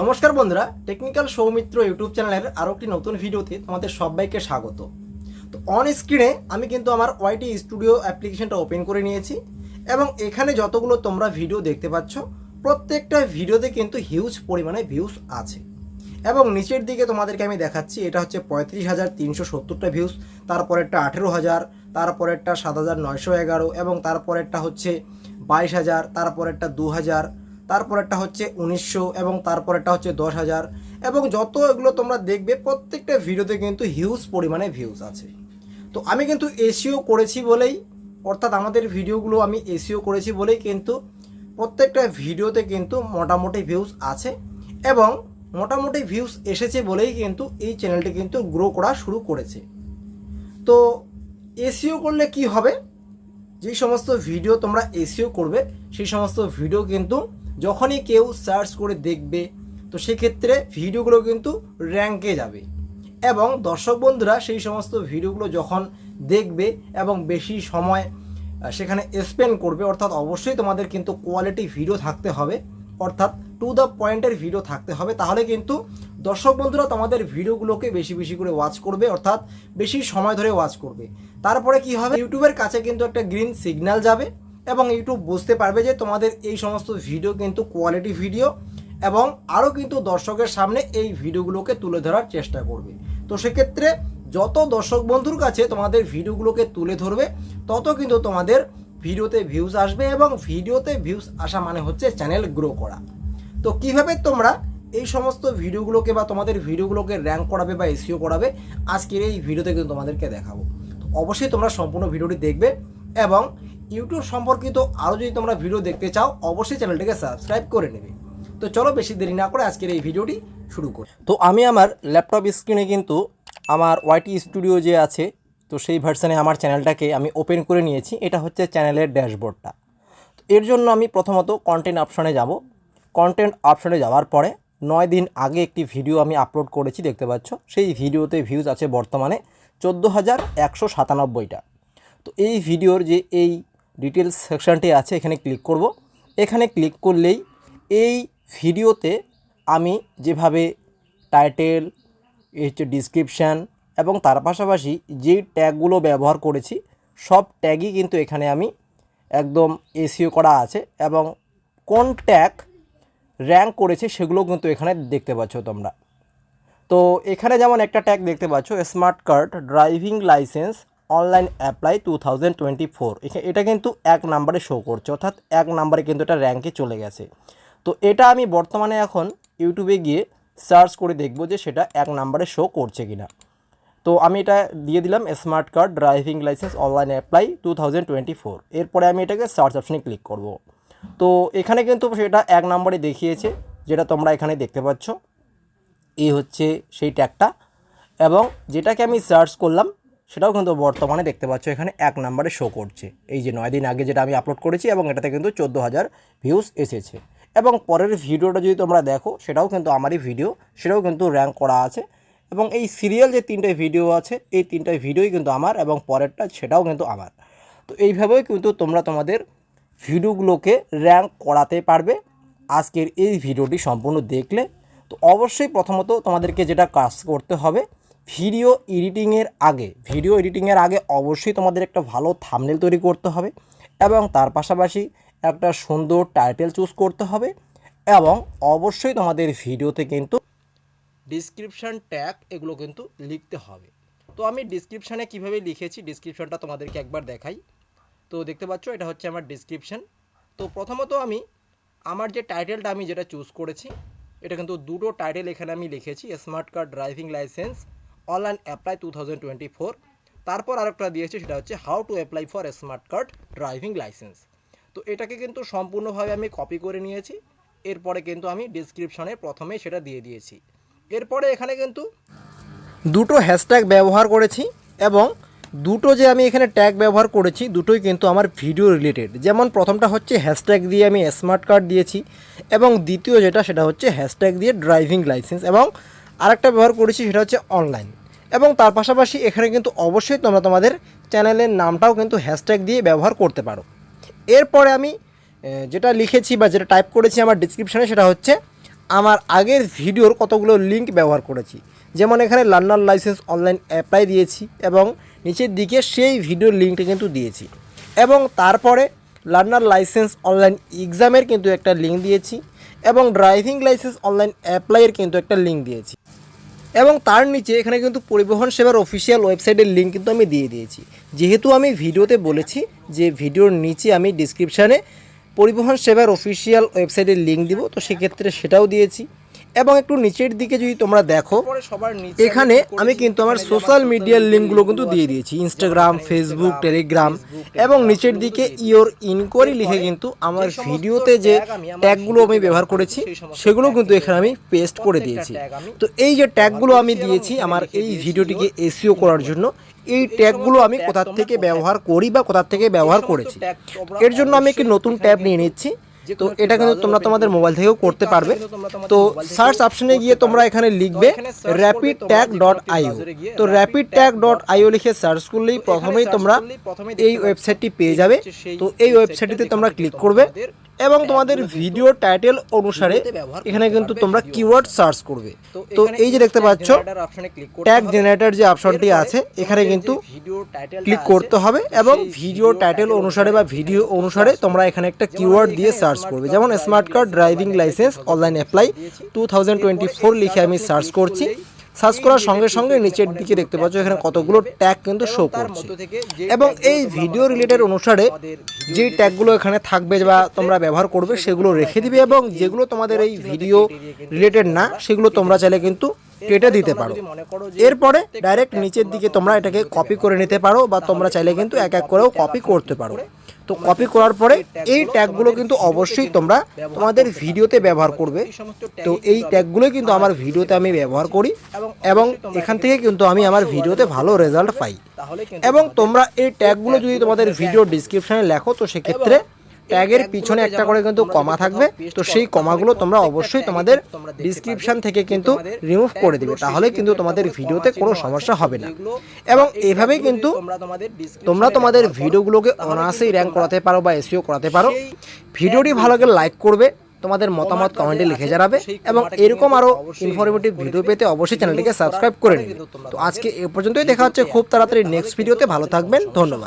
নমস্কার বন্ধুরা technical Soumitra YouTube চ্যানেলের আরও একটি নতুন ভিডিওতে তোমাদের সবাইকে স্বাগত। তো অন স্ক্রিনে আমি কিন্তু আমার ওয়াইটি স্টুডিও অ্যাপ্লিকেশনটা ওপেন করে নিয়েছি এবং এখানে যতগুলো তোমরা ভিডিও দেখতে পাচ্ছ, প্রত্যেকটা ভিডিওতে কিন্তু হিউজ পরিমাণে ভিউজ আছে। এবং নিচের দিকে তোমাদেরকে আমি দেখাচ্ছি, এটা হচ্ছে পঁয়ত্রিশ হাজার তিনশো সত্তরটা ভিউজ তারপরেরটা আঠেরো হাজার, তারপরেরটা সাত হাজার নয়শো এগারো, এবং তারপরেরটা হচ্ছে বাইশ হাজার, তারপরেরটা দু হাজার তারপরেরটা হচ্ছে উনিশশো এবং তারপরেরটা হচ্ছে দশ হাজার। এবং যত এগুলো তোমরা দেখবে, প্রত্যেকটা ভিডিওতে কিন্তু হিউজ পরিমাণে ভিউজ আছে। তো আমি কিন্তু এসিও করেছি বলেই, অর্থাৎ আমাদের ভিডিওগুলো আমি এসিও করেছি বলেই কিন্তু প্রত্যেকটা ভিডিওতে কিন্তু মোটামুটি ভিউজ আছে এবং মোটামুটি ভিউজ এসেছে বলেই কিন্তু এই চ্যানেলটি কিন্তু গ্রো করা শুরু করেছে। তো এসিও করলে কি হবে? যেই সমস্ত ভিডিও তোমরা এসিও করবে, সেই সমস্ত ভিডিও কিন্তু যখনই কেউ সার্চ করে দেখবে, তো সেক্ষেত্রে ভিডিওগুলো কিন্তু র্যাঙ্কে যাবে। এবং দর্শক বন্ধুরা, সেই সমস্ত ভিডিওগুলো যখন দেখবে এবং বেশি সময় সেখানে স্পেন্ড করবে, অর্থাৎ অবশ্যই তোমাদের কিন্তু কোয়ালিটি ভিডিও থাকতে হবে, অর্থাৎ টু দ্য পয়েন্টের ভিডিও থাকতে হবে, তাহলে কিন্তু দর্শক বন্ধুরা, তোমাদের ভিডিওগুলোকে বেশি বেশি করে ওয়াচ করবে, অর্থাৎ বেশি সময় ধরে ওয়াচ করবে। তারপরে কি হবে? ইউটিউবের কাছে কিন্তু একটা গ্রিন সিগন্যাল যাবে এবং ইউটিউব বুঝতে পারবে যে তোমাদের এই সমস্ত ভিডিও কিন্তু কোয়ালিটি ভিডিও এবং আরও কিন্তু দর্শকের সামনে এই ভিডিওগুলোকে তুলে ধরার চেষ্টা করবে। তো সেক্ষেত্রে যত দর্শক বন্ধুর কাছে তোমাদের ভিডিওগুলোকে তুলে ধরবে, তত কিন্তু তোমাদের ভিডিওতে ভিউজ আসবে এবং ভিডিওতে ভিউজ আসা মানে হচ্ছে চ্যানেল গ্রো করা। তো কীভাবে তোমরা এই সমস্ত ভিডিওগুলোকে বা তোমাদের ভিডিওগুলোকে র্যাঙ্ক করাবে বা এসিও করাবে, আজকের এই ভিডিওতে কিন্তু তোমাদেরকে দেখাবো। তো অবশ্যই তোমরা সম্পূর্ণ ভিডিওটি দেখবে এবং ইউটিউব সম্পর্কিত আরও যদি তোমরা ভিডিও দেখতে চাও, অবশ্যই চ্যানেলটিকে সাবস্ক্রাইব করে নেবে। তো চলো বেশি দেরি না করে আজকের এই ভিডিওটি শুরু করি। তো আমি আমার ল্যাপটপ স্ক্রিনে কিন্তু আমার ওয়াইটি স্টুডিও যে আছে, তো সেই ভার্সানে আমার চ্যানেলটাকে আমি ওপেন করে নিয়েছি। এটা হচ্ছে চ্যানেলের ড্যাশবোর্ডটা তো এর জন্য আমি প্রথমত কন্টেন্ট অপশনে যাব। কন্টেন্ট অপশনে যাওয়ার পরে নয় দিন আগে একটি ভিডিও আমি আপলোড করেছি, দেখতে পাচ্ছ? সেই ভিডিওতে ভিউজ আছে বর্তমানে চোদ্দ হাজার একশো সাতানব্বইটা। তো এই ভিডিওর যে এই ডিটেলস সেকশনটি আছে, এখানে ক্লিক করব। এখানে ক্লিক করলেই এই ভিডিওতে আমি যেভাবে টাইটেল হচ্ছে ডিসক্রিপশান এবং তার পাশাপাশি যেই ট্যাগগুলো ব্যবহার করেছি, সব ট্যাগই কিন্তু এখানে আমি একদম এসিও করা আছে এবং কোন ট্যাগ র্যাঙ্ক করেছে সেগুলো কিন্তু এখানে দেখতে পাচ্ছ তোমরা। তো এখানে যেমন একটা ট্যাগ দেখতে পাচ্ছ smart card driving licence online apply two thousand twenty four এটা কিন্তু এক নাম্বারে শো করছে, অর্থাৎ এক নাম্বারে কিন্তু এটা র্যাঙ্কে চলে গেছে। তো এটা আমি বর্তমানে এখন ইউটিউবে গিয়ে সার্চ করে দেখব যে সেটা এক নাম্বারে শো করছে কিনা। তো আমি এটা দিয়ে দিলাম smart card driving licence online apply two thousand twenty four এরপরে আমি এটাকে সার্চ অপশনে ক্লিক করব। তো এখানে কিন্তু সেটা এক নম্বরে দেখিয়েছে, যেটা তোমরা এখানে দেখতে পাচ্ছ। এই হচ্ছে সেই ট্যাগটা। এবং যেটাকে আমি সার্চ করলাম, সেটাও কিন্তু বর্তমানে দেখতে পাচ্ছ, এখানে এক নম্বরে শো করছে। এই যে নয় দিন আগে যেটা আমি আপলোড করেছি, এবং এটাতে কিন্তু চোদ্দ হাজার ভিউজ এসেছে। এবং পরের ভিডিওটা যদি তোমরা দেখো, সেটাও কিন্তু আমারই ভিডিও সেটাও কিন্তু র্যাঙ্ক করা আছে। এবং এই সিরিয়াল যে তিনটে ভিডিও আছে, এই তিনটে ভিডিওই কিন্তু আমার, এবং পরেরটা সেটাও কিন্তু আমার। তো এইভাবেও কিন্তু তোমরা তোমাদের ভিডিওগুলোকে র্যাঙ্ক করাতে পারবে। আজকের এই ভিডিওটি সম্পূর্ণ দেখলে তো অবশ্যই প্রথমত তোমাদেরকে যেটা কাজ করতে হবে ভিডিও এডিটিংয়ের আগে ভিডিও এডিটিংয়ের আগে অবশ্যই তোমাদের একটা ভালো থামনেল তৈরি করতে হবে এবং তার পাশাপাশি একটা সুন্দর টাইটেল চুজ করতে হবে এবং অবশ্যই তোমাদের ভিডিওতে কিন্তু ডিসক্রিপশান ট্যাগ এগুলো কিন্তু লিখতে হবে। তো আমি ডিসক্রিপশানে কীভাবে লিখেছি ডিসক্রিপশানটা তোমাদেরকে একবার দেখাই। তো দেখতে পাচ্ছ, এটা হচ্ছে আমার ডিসক্রিপশান তো প্রথমত আমি, আমার যে টাইটেলটা আমি যেটা চুজ করেছি, এটা কিন্তু দুটো টাইটেল এখানে আমি লিখেছি smart card driving licence online apply two thousand twenty four তারপর আরেকটা দিয়েছি, সেটা হচ্ছে how to apply for smart card driving licence তো এটাকে কিন্তু সম্পূর্ণভাবে আমি কপি করে নিয়েছি, এরপরে কিন্তু আমি ডিসক্রিপশনে প্রথমেই সেটা দিয়ে দিয়েছি। এরপরে এখানে কিন্তু দুটো হ্যাশট্যাগ ব্যবহার করেছি এবং দুটো যে আমি এখানে ট্যাগ ব্যবহার করেছি, দুটোই কিন্তু আমার ভিডিও রিলেটেড যেমন প্রথমটা হচ্ছে হ্যাশট্যাগ দিয়ে আমি স্মার্ট কার্ড দিয়েছি, এবং দ্বিতীয় যেটা সেটা হচ্ছে হ্যাশট্যাগ দিয়ে ড্রাইভিং লাইসেন্স এবং আরেকটা ব্যবহার করেছি সেটা হচ্ছে অনলাইন এবং তার পাশাপাশি এখানে কিন্তু অবশ্যই তোমরা তোমাদের চ্যানেলের নামটাও কিন্তু হ্যাশট্যাগ দিয়ে ব্যবহার করতে পারো। এরপরে আমি যেটা লিখেছি বা যেটা টাইপ করেছি আমার ডিসক্রিপশানে সেটা হচ্ছে আমার আগের ভিডিওর কতগুলো লিঙ্ক ব্যবহার করেছি। যেমন এখানে লার্নার লাইসেন্স অনলাইন অ্যাপ্লাই দিয়েছি, এবং নিচের দিকে সেই ভিডিওর লিঙ্কটা কিন্তু দিয়েছি। এবং তারপরে লার্নার লাইসেন্স অনলাইন এক্সামের কিন্তু একটা লিঙ্ক দিয়েছি এবং ড্রাইভিং লাইসেন্স অনলাইন অ্যাপ্লাইয়ের কিন্তু একটা লিঙ্ক দিয়েছি। এবং তার নিচে এখানে কিন্তু পরিবহন সেবার অফিসিয়াল ওয়েবসাইটের লিঙ্ক কিন্তু আমি দিয়ে দিয়েছি। যেহেতু আমি ভিডিওতে বলেছি যে ভিডিওর নিচে আমি ডিসক্রিপশানে পরিবহন সেবার অফিসিয়াল ওয়েবসাইটের লিঙ্ক দিব, তো সেক্ষেত্রে সেটাও দিয়েছি। এবং একটু নিচের দিকে যদি তোমরা দেখো এখানে আমি কিন্তু আমার সোশ্যাল মিডিয়ার লিঙ্কগুলো কিন্তু দিয়ে দিয়েছি। ইনস্টাগ্রাম ফেসবুক টেলিগ্রাম এবং নিচের দিকে ইওর ইনকোয়ারি লিখে কিন্তু আমার ভিডিওতে যে ট্যাগগুলো আমি ব্যবহার করেছি সেগুলো কিন্তু এখানে আমি পেস্ট করে দিয়েছি। তো এই যে ট্যাগগুলো আমি দিয়েছি আমার এই ভিডিওটিকে এসিও করার জন্য এই ট্যাগগুলো আমি কোথা থেকে ব্যবহার করি বা কোথা থেকে ব্যবহার করেছি এর জন্য আমি একটি নতুন ট্যাব নিয়ে নিচ্ছি। তো এটা কিন্তু তোমরা তোমাদের মোবাইল থেকেও করতে পারবে। তো সার্চ অপশনে গিয়ে তোমরা এখানে লিখবে র্যাপিড ট্যাগ ডট আইও তো র্যাপিড ট্যাগ ডট আইও লিখে সার্চ করলেই প্রথমেই তোমরা এই ওয়েবসাইটটি পেয়ে যাবে। তো এই ওয়েবসাইটটিতে তোমরা ক্লিক করবে। এবং তোমাদের ভিডিও টাইটেল অনুসারে এখানে কিন্তু তোমরা কিওয়ার্ড সার্চ করবে। তো এই যে দেখতে পাচ্ছ ট্যাগ জেনারেটর যে অপশনটি আছে এখানে কিন্তু ক্লিক করতে হবে এবং ভিডিও টাইটেল অনুসারে বা ভিডিও অনুসারে তোমরা এখানে একটা কিওয়ার্ড দিয়ে সার্চ করবে। যেমন smart card driving licence online apply two thousand twenty four লিখে আমি সার্চ করছি। সার্চ করার সঙ্গে সঙ্গে নিচের দিকে দেখতে পাচ্ছ এখানে কতগুলো ট্যাগ কিন্তু শো করছে। এবং এই ভিডিও রিলেটেড অনুসারে যেই ট্যাগগুলো এখানে থাকবে বা তোমরা ব্যবহার করবে সেগুলো রেখে দিবে এবং যেগুলো তোমাদের এই ভিডিও রিলেটেড না সেগুলো তোমরা চাইলে কিন্তু কেটে দিতে পারো। এরপরে ডাইরেক্ট নিচের দিকে তোমরা এটাকে কপি করে নিতে পারো বা তোমরা চাইলে কিন্তু এক এক করেও কপি করতে পারো। তো কপি করার পরে এই ট্যাগগুলো কিন্তু অবশ্যই তোমরা তোমাদের ভিডিওতে ব্যবহার করবে। তো এই ট্যাগগুলো কিন্তু আমার ভিডিওতে আমি ব্যবহার করি এবং এখান থেকে কিন্তু আমি আমার ভিডিওতে ভালো রেজাল্ট পাই। এবং তোমরা এই ট্যাগগুলো যদি তোমাদের ভিডিও ডিসক্রিপশানে লেখো তো সেক্ষেত্রে ট্যাগের পিছনে একটা করে কিন্তু কমা থাকবে তো সেই কমাগুলো তোমরা অবশ্যই তোমাদের ডিসক্রিপশন থেকে কিন্তু রিমুভ করে দিবে তাহলে কিন্তু তোমাদের ভিডিওতে কোনো সমস্যা হবে না। এবং এভাবেই কিন্তু তোমরা তোমাদের ভিডিওগুলোকে অনায়াসেই র্যাঙ্ক করাতে পারো বা এসিও করাতে পারো। ভিডিওটি ভালো লাগলে লাইক করবে তোমাদের মতামত কমেন্টে লিখে জানাবে এবং এরকম আরও ইনফরমেটিভ ভিডিও পেতে অবশ্যই চ্যানেলটিকে সাবস্ক্রাইব করে নেবে তো আজকে এ পর্যন্তই দেখা হচ্ছে। খুব তাড়াতাড়ি নেক্সট ভিডিওতে ভালো থাকবেন। ধন্যবাদ।